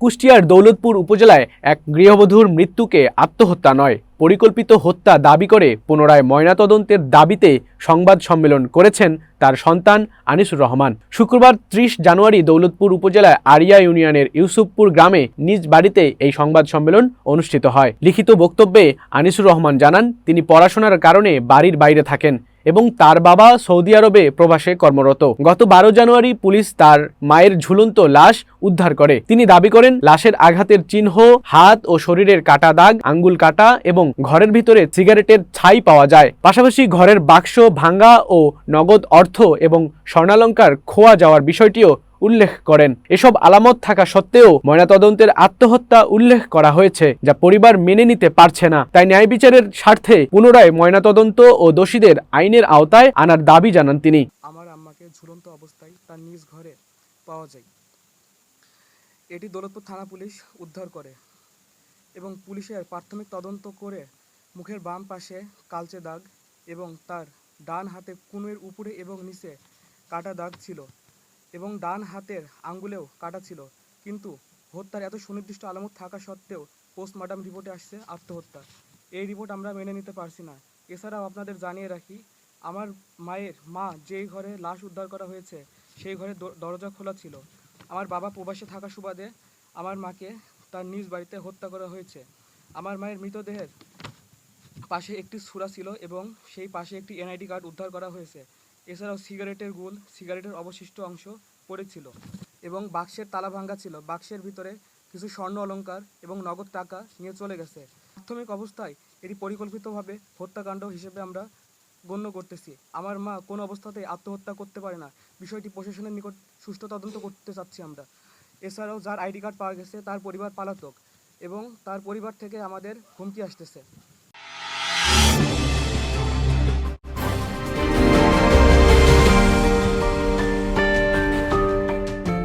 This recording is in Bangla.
কুষ্টিয়ার দৌলতপুর উপজেলায় এক গৃহবধূর মৃত্যুকে আত্মহত্যা নয়। পরিকল্পিত হত্যা দাবি করে পুনরায় ময়নাতদন্তের দাবিতে সংবাদ সম্মেলন করেছেন তার সন্তান আনিসুর রহমান। শুক্রবার ত্রিশ জানুয়ারি দৌলতপুর উপজেলায় আরিয়া ইউনিয়নের ইউসুফপুর গ্রামে নিজ বাড়িতে এই সংবাদ সম্মেলন অনুষ্ঠিত হয়। লিখিত বক্তব্যে আনিসুর রহমান জানান, তিনি পড়াশোনার কারণে বাড়ির বাইরে থাকেন। এবং তার বাবা সৌদি আরবে প্রবাসে কর্মরত। গত বারো জানুয়ারি পুলিশ তার মায়ের ঝুলন্ত লাশ উদ্ধার করে। তিনি দাবি করেন, লাশের আঘাতের চিহ্ন, হাত ও শরীরের কাটা দাগ, আঙ্গুল কাটা এবং ঘরের ভিতরে সিগারেটের ছাই পাওয়া যায়। পাশাপাশি ঘরের বাক্স ভাঙ্গা ও নগদ অর্থ এবং স্বর্ণালঙ্কার খোয়া যাওয়ার বিষয়টিও উল্লেখ করেন। এসব আলামত থাকা সত্ত্বেও ময়নাতদন্তের আত্মহত্যা উল্লেখ করা হয়েছে, যা পরিবার মেনে নিতে পারছে না। তাই ন্যায় বিচারের স্বার্থে পুনরায় ময়নাতদন্ত ও দোষীদের আইনের আওতায় আনার দাবি জানান তিনি। আমার আম্মাকে ঝুলন্ত অবস্থায় তার নিজ ঘরে পাওয়া যায়। এটি দৌলতপুর থানা পুলিশ উদ্ধার করে এবং পুলিশের প্রাথমিক তদন্ত করে মুখের বাম পাশে কালচে দাগ এবং তার ডান হাতে কুনুয়ের উপরে এবং নিচে কাটা দাগ ছিল। এবং ডান হাতের আঙ্গুলেও কাটা ছিল। কিন্তু হত্যার এত সুনির্দিষ্ট আলামত থাকা সত্ত্বেও পোস্টমর্টম রিপোর্টে আসছে আত্মহত্যা। এই রিপোর্ট আমরা মেনে নিতে পারছি না। এছাড়াও আপনাদের জানিয়ে রাখি, আমার মায়ের মা যেই ঘরে লাশ উদ্ধার করা হয়েছে, সেই ঘরে দরজা খোলা ছিল। আমার বাবা প্রবাসে থাকা সুবাদে আমার মাকে তার নিজ বাড়িতে হত্যা করা হয়েছে। আমার মায়ের মৃতদেহের পাশে একটি সুরা ছিল এবং সেই পাশে একটি এনআইডি কার্ড উদ্ধার করা হয়েছে। এছাড়াও সিগারেটের গুল, সিগারেটের অবশিষ্ট অংশ পড়েছিল এবং বাক্সের তালা ভাঙ্গা ছিল। বাক্সের ভিতরে কিছু স্বর্ণ অলংকার এবং নগদ টাকা নিয়ে চলে গেছে। প্রাথমিক অবস্থায় এটি পরিকল্পিতভাবে হত্যাকাণ্ড হিসেবে আমরা গণ্য করতেছি। আমার মা কোনো অবস্থাতেই আত্মহত্যা করতে পারে না। বিষয়টি প্রশাসনের নিকট সুষ্ঠু তদন্ত করতে চাচ্ছি আমরা। এছাড়াও যার আইডি কার্ড পাওয়া গেছে, তার পরিবার পালাতক এবং তার পরিবার থেকে আমাদের হুমকি আসতেছে।